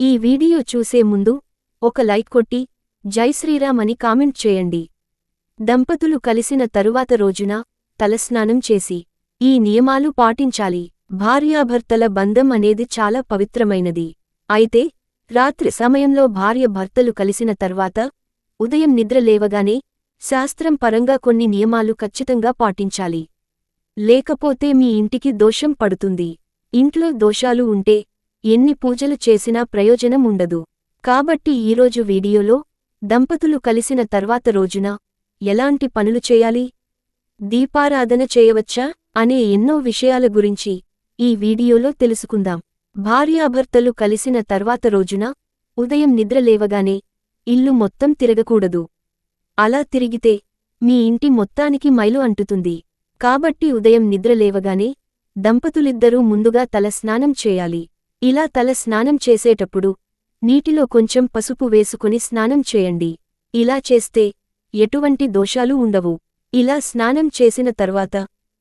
ఈ వీడియో చూసే ముందు ఒక లైక్ కొట్టి జై శ్రీరామ్ అని కామెంట్ చేయండి. దంపతులు కలిసిన తరువాత రోజున తలస్నానం చేసి ఈ నియమాలు పాటించాలి. భార్యాభర్తల బంధం అనేది చాలా పవిత్రమైనది. అయితే రాత్రి సమయంలో భార్య భర్తలు కలిసిన తర్వాత ఉదయం నిద్ర లేవగానే శాస్త్రం పరంగా కొన్ని నియమాలు ఖచ్చితంగా పాటించాలి. లేకపోతే మీ ఇంటికి దోషం పడుతుంది. ఇంట్లో దోషాలు ఉంటే ఎన్ని పూజలు చేసినా ప్రయోజనం ఉండదు కాబట్టి ఈరోజు వీడియోలో దంపతులు కలిసిన తర్వాత రోజున ఎలాంటి పనులు చేయాలి? దీపారాధన చేయవచ్చా? అనే ఎన్నో విషయాల గురించి ఈ వీడియోలో తెలుసుకుందాం. భార్యాభర్తలు కలిసిన తర్వాత రోజున ఉదయం నిద్ర లేవగానే ఇల్లు మొత్తం తిరగకూడదు. అలా తిరిగితే మీ ఇంటి మొత్తానికి మైలు అంటుతుంది. కాబట్టి ఉదయం నిద్ర లేవగానే దంపతులిద్దరూ ముందుగా తల స్నానం చేయాలి. ఇలా తల స్నానం చేసేటప్పుడు నీటిలో కొంచెం పసుపు వేసుకుని స్నానం చేయండి. ఇలా చేస్తే ఎటువంటి దోషాలు ఉండవు. ఇలా స్నానం చేసిన తర్వాత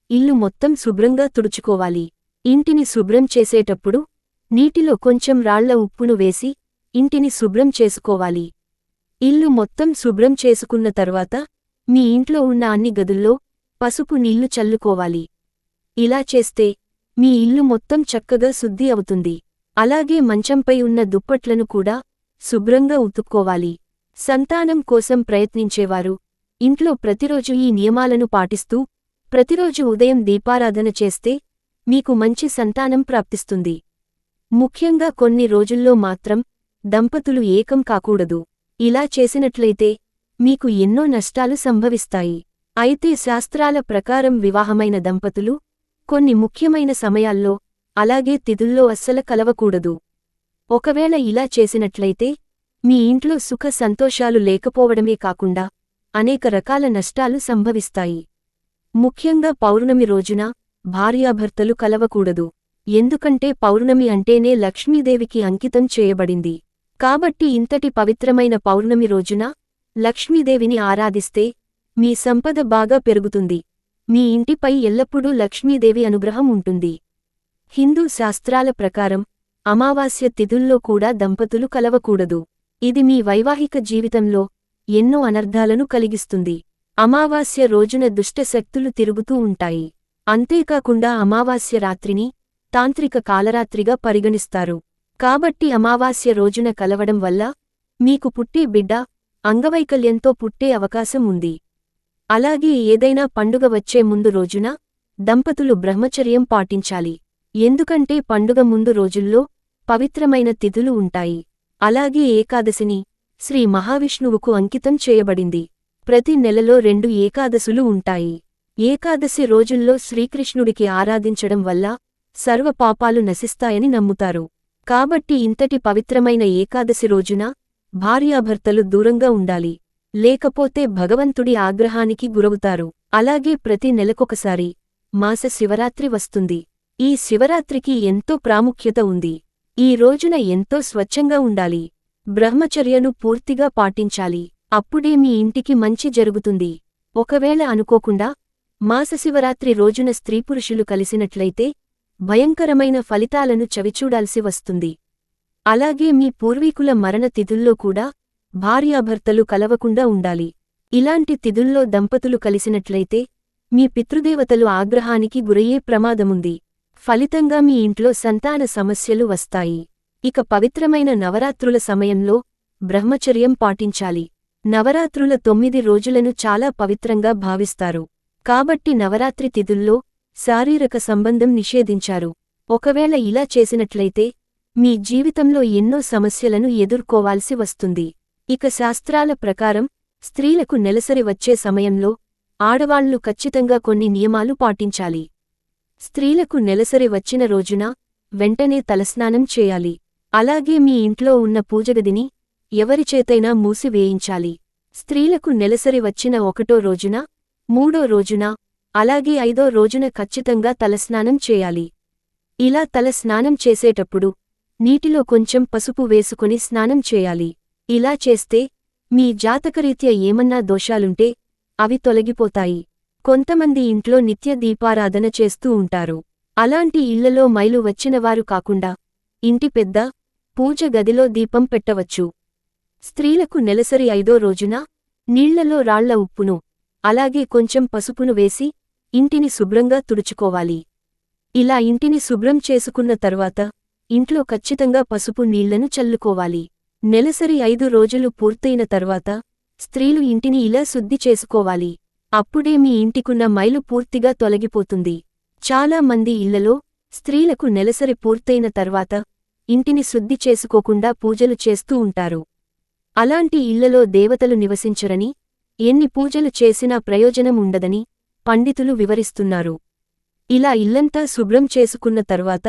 ఇల్లు మొత్తం శుభ్రంగా తుడుచుకోవాలి. ఇంటిని శుభ్రం చేసేటప్పుడు నీటిలో కొంచెం రాళ్ళ ఉప్పును వేసి ఇంటిని శుభ్రం చేసుకోవాలి. ఇల్లు మొత్తం శుభ్రం చేసుకున్న తర్వాత మీ ఇంట్లో ఉన్న అన్ని గదుల్లో పసుపు నీళ్ళు చల్లుకోవాలి. ఇలా చేస్తే మీ ఇల్లు మొత్తం చక్కగా శుద్ధి అవుతుంది. అలాగే మంచంపై ఉన్న దుప్పట్లను కూడా శుభ్రంగా ఉతుక్కోవాలి. సంతానం కోసం ప్రయత్నించేవారు. ఇంట్లో ప్రతిరోజు ఈ నియమాలను పాటిస్తూ ప్రతిరోజు ఉదయం దీపారాధన చేస్తే మీకు మంచి సంతానం ప్రాప్తిస్తుంది. ముఖ్యంగా కొన్ని రోజుల్లో మాత్రం దంపతులు ఏకం కాకూడదు. ఇలా చేసినట్లయితే మీకు ఎన్నో నష్టాలు సంభవిస్తాయి. అయితే శాస్త్రాల ప్రకారం వివాహమైన దంపతులు కొన్ని ముఖ్యమైన సమయాల్లో అలాగే తిథుల్లో అస్సల కలవకూడదు. ఒకవేళ ఇలా చేసినట్లయితే మీ ఇంట్లో సుఖ సంతోషాలు లేకపోవడమే కాకుండా అనేక రకాల నష్టాలు సంభవిస్తాయి. ముఖ్యంగా పౌర్ణమి రోజున భార్యాభర్తలు కలవకూడదు. ఎందుకంటే పౌర్ణమి అంటేనే లక్ష్మీదేవికి అంకితం చేయబడింది. కాబట్టి ఇంతటి పవిత్రమైన పౌర్ణమి రోజున లక్ష్మీదేవిని ఆరాధిస్తే మీ సంపద బాగా పెరుగుతుంది. మీ ఇంటిపై ఎల్లప్పుడూ లక్ష్మీదేవి అనుగ్రహం ఉంటుంది. హిందూ శాస్త్రాల ప్రకారం అమావాస్య తిథుల్లో కూడా దంపతులు కలవకూడదు. ఇది మీ వైవాహిక జీవితంలో ఎన్నో అనర్ధాలను కలిగిస్తుంది. అమావాస్య రోజున దుష్టశక్తులు తిరుగుతూ ఉంటాయి. అంతేకాకుండా అమావాస్య రాత్రిని తాంత్రిక కాలరాత్రిగా పరిగణిస్తారు. కాబట్టి అమావాస్య రోజున కలవడం వల్ల మీకు పుట్టే బిడ్డ అంగవైకల్యంతో పుట్టే అవకాశం ఉంది. అలాగే ఏదైనా పండుగ వచ్చే ముందు రోజున దంపతులు బ్రహ్మచర్యం పాటించాలి. ఎందుకంటే పండుగ ముందు రోజుల్లో పవిత్రమైన తిథులు ఉంటాయి. అలాగే ఏకాదశిని శ్రీ మహావిష్ణువుకు అంకితం చేయబడింది. ప్రతి నెలలో రెండు ఏకాదశులు ఉంటాయి. ఏకాదశి రోజుల్లో శ్రీకృష్ణుడికి ఆరాధించడం వల్ల సర్వ పాపాలు నశిస్తాయని నమ్ముతారు. కాబట్టి ఇంతటి పవిత్రమైన ఏకాదశి రోజున భార్యాభర్తలు దూరంగా ఉండాలి. లేకపోతే భగవంతుడి ఆగ్రహానికి గురవుతారు. అలాగే ప్రతి నెలకొకసారి మాస శివరాత్రి వస్తుంది. ఈ శివరాత్రికి ఎంతో ప్రాముఖ్యత ఉంది. ఈ రోజున ఎంతో స్వచ్ఛంగా ఉండాలి. బ్రహ్మచర్యను పూర్తిగా పాటించాలి. అప్పుడే మీ ఇంటికి మంచి జరుగుతుంది. ఒకవేళ అనుకోకుండా మాసశివరాత్రి రోజున స్త్రీపురుషులు కలిసినట్లయితే భయంకరమైన ఫలితాలను చవిచూడాల్సి వస్తుంది. అలాగే మీ పూర్వీకుల మరణ తిథుల్లో కూడా భార్యాభర్తలు కలవకుండా ఉండాలి. ఇలాంటి తిథుల్లో దంపతులు కలిసినట్లయితే మీ పితృదేవతలు ఆగ్రహానికి గురయ్యే ప్రమాదముంది. ఫలితంగా మీ ఇంట్లో సంతాన సమస్యలు వస్తాయి. ఇక పవిత్రమైన నవరాత్రుల సమయంలో బ్రహ్మచర్యం పాటించాలి. నవరాత్రుల తొమ్మిది రోజులను చాలా పవిత్రంగా భావిస్తారు. కాబట్టి నవరాత్రి తిథుల్లో శారీరక సంబంధం నిషేధించారు. ఒకవేళ ఇలా చేసినట్లయితే మీ జీవితంలో ఎన్నో సమస్యలను ఎదుర్కోవాల్సి వస్తుంది. ఇక శాస్త్రాల ప్రకారం స్త్రీలకు నెలసరి వచ్చే సమయంలో ఆడవాళ్ళు ఖచ్చితంగా కొన్ని నియమాలు పాటించాలి. స్త్రీలకు నెలసరి వచ్చిన రోజున వెంటనే తలస్నానం చేయాలి. అలాగే మీ ఇంట్లో ఉన్న పూజగదిని ఎవరిచేతైనా మూసివేయించాలి స్త్రీలకు నెలసరి వచ్చిన ఒకటో రోజున మూడో రోజున అలాగే ఐదో రోజున ఖచ్చితంగా తలస్నానం చేయాలి. ఇలా తల స్నానం చేసేటప్పుడు నీటిలో కొంచెం పసుపు వేసుకుని స్నానం చేయాలి. ఇలా చేస్తే మీ జాతకరీత్యా ఏమన్నా దోషాలుంటే అవి తొలగిపోతాయి. కొంతమంది ఇంట్లో నిత్య దీపారాధన చేస్తూ ఉంటారు. అలాంటి ఇళ్ళలో మైలు వచ్చినవారు కాకుండా ఇంటి పెద్ద పూజ గదిలో దీపం పెట్టవచ్చు. స్త్రీలకు నెలసరి ఐదో రోజున నీళ్ళలో రాళ్ళ ఉప్పును అలాగే కొంచెం పసుపును వేసి ఇంటిని శుభ్రంగా తుడుచుకోవాలి. ఇలా ఇంటిని శుభ్రం చేసుకున్న తర్వాత ఇంట్లో ఖచ్చితంగా పసుపు నీళ్ళను చల్లుకోవాలి. నెలసరి ఐదు రోజులు పూర్తయిన తర్వాత స్త్రీలు ఇంటిని ఇలా శుద్ధి చేసుకోవాలి. అప్పుడే మీ ఇంటికున్న మైలు పూర్తిగా తొలగిపోతుంది. చాలా మంది ఇళ్ళలో స్త్రీలకు నెలసరి పూర్తయిన తర్వాత ఇంటిని శుద్ధి చేసుకోకుండా పూజలు చేస్తూ ఉంటారు. అలాంటి ఇళ్ళలో దేవతలు నివసించరని ఎన్ని పూజలు చేసినా ప్రయోజనం ఉండదని పండితులు వివరిస్తున్నారు. ఇలా ఇల్లంతా శుభ్రం చేసుకున్న తర్వాత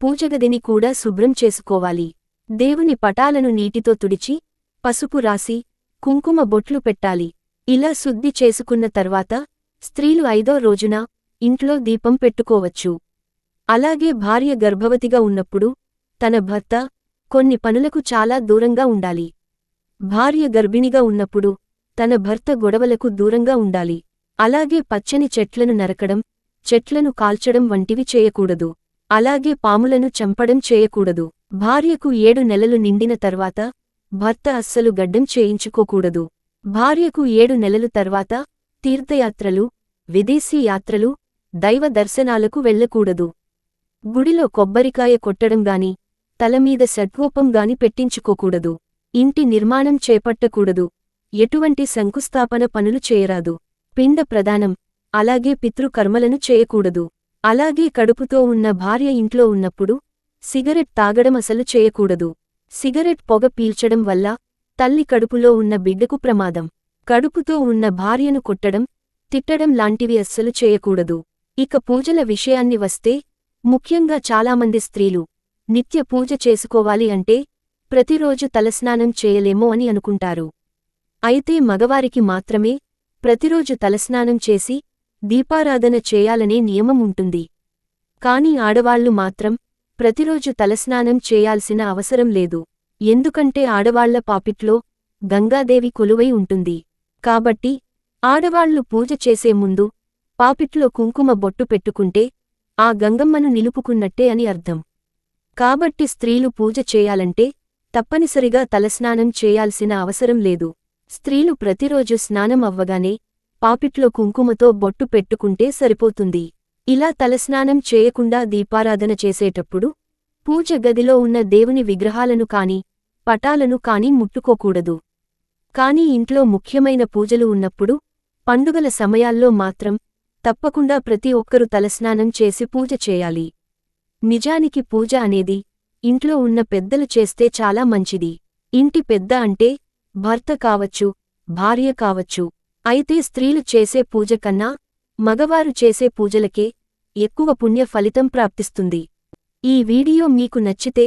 పూజగదిని కూడా శుభ్రం చేసుకోవాలి. దేవుని పటాలను నీటితో తుడిచి పసుపు రాసి కుంకుమ బొట్లు పెట్టాలి. ఇలా శుద్ధి చేసుకున్న తర్వాత స్త్రీలు ఐదో రోజున ఇంట్లో దీపం పెట్టుకోవచ్చు. అలాగే భార్య గర్భవతిగా ఉన్నప్పుడు తన భర్త కొన్ని పనులకు చాలా దూరంగా ఉండాలి. భార్య గర్భిణిగా ఉన్నప్పుడు తన భర్త గొడవలకు దూరంగా ఉండాలి. అలాగే పచ్చని చెట్లను నరకడం చెట్లను కాల్చడం వంటివి చేయకూడదు. అలాగే పాములను చంపడం చేయకూడదు. భార్యకు ఏడు నెలలు నిండిన తర్వాత భర్త అస్సలు గడ్డం చేయించుకోకూడదు. భార్యకు ఏడు నెలలు తర్వాత తీర్థయాత్రలు విదేశీ యాత్రలు దైవ దర్శనాలకు వెళ్ళకూడదు. గుడిలో కొబ్బరికాయ కొట్టడం గాని తలమీద షడ్రూపం గాని పెట్టించుకోకూడదు. ఇంటి నిర్మాణం చేపట్టకూడదు. ఎటువంటి శంకుస్థాపన పనులు చేయరాదు. పిండ ప్రదానం అలాగే పితృకర్మలను చేయకూడదు. అలాగే కడుపుతో ఉన్న భార్య ఇంట్లో ఉన్నప్పుడు సిగరెట్ తాగడం అసలు చేయకూడదు. సిగరెట్ పొగ పీల్చడం వల్ల తల్లి కడుపులో ఉన్న బిడ్డకు ప్రమాదం. కడుపుతో ఉన్న భార్యను కొట్టడం తిట్టడం లాంటివి అస్సలు చేయకూడదు. ఇక పూజల విషయాన్ని వస్తే ముఖ్యంగా చాలామంది స్త్రీలు నిత్య పూజ చేసుకోవాలి అంటే ప్రతిరోజు తలస్నానం చేయలేమో అని అనుకుంటారు. అయితే మగవారికి మాత్రమే ప్రతిరోజు తలస్నానం చేసి దీపారాధన చేయాలనే నియమం ఉంటుంది. కాని ఆడవాళ్ళు మాత్రం ప్రతిరోజు తలస్నానం చేయాల్సిన అవసరం లేదు. ఎందుకంటే ఆడవాళ్ళ పాపిట్లో గంగాదేవి కొలువై ఉంటుంది. కాబట్టి ఆడవాళ్ళు పూజ చేసే ముందు పాపిట్లో కుంకుమ బొట్టు పెట్టుకుంటే ఆ గంగమ్మను నిలుపుకున్నట్టే అని అర్థం. కాబట్టి స్త్రీలు పూజ చేయాలంటే తప్పనిసరిగా తలస్నానం చేయాల్సిన అవసరం లేదు. స్త్రీలు ప్రతిరోజు స్నానం అవ్వగానే పాపిట్లో కుంకుమతో బొట్టు పెట్టుకుంటే సరిపోతుంది. ఇలా తలస్నానం చేయకుండా దీపారాధన చేసేటప్పుడు పూజ గదిలో ఉన్న దేవుని విగ్రహాలను కాని పటాలను కాని ముట్టుకోకూడదు. కాని ఇంట్లో ముఖ్యమైన పూజలు ఉన్నప్పుడు పండుగల సమయాల్లో మాత్రం తప్పకుండా ప్రతి ఒక్కరూ తలస్నానం చేసి పూజ చేయాలి. నిజానికి పూజ అనేది ఇంట్లో ఉన్న పెద్దలు చేస్తే చాలా మంచిది. ఇంటి పెద్ద అంటే భర్త కావచ్చు భార్య కావచ్చు. అయితే స్త్రీలు చేసే పూజ కన్నా మగవారు చేసే పూజలకే ఎక్కువ పుణ్య ఫలితం ప్రాప్తిస్తుంది. ఈ వీడియో మీకు నచ్చితే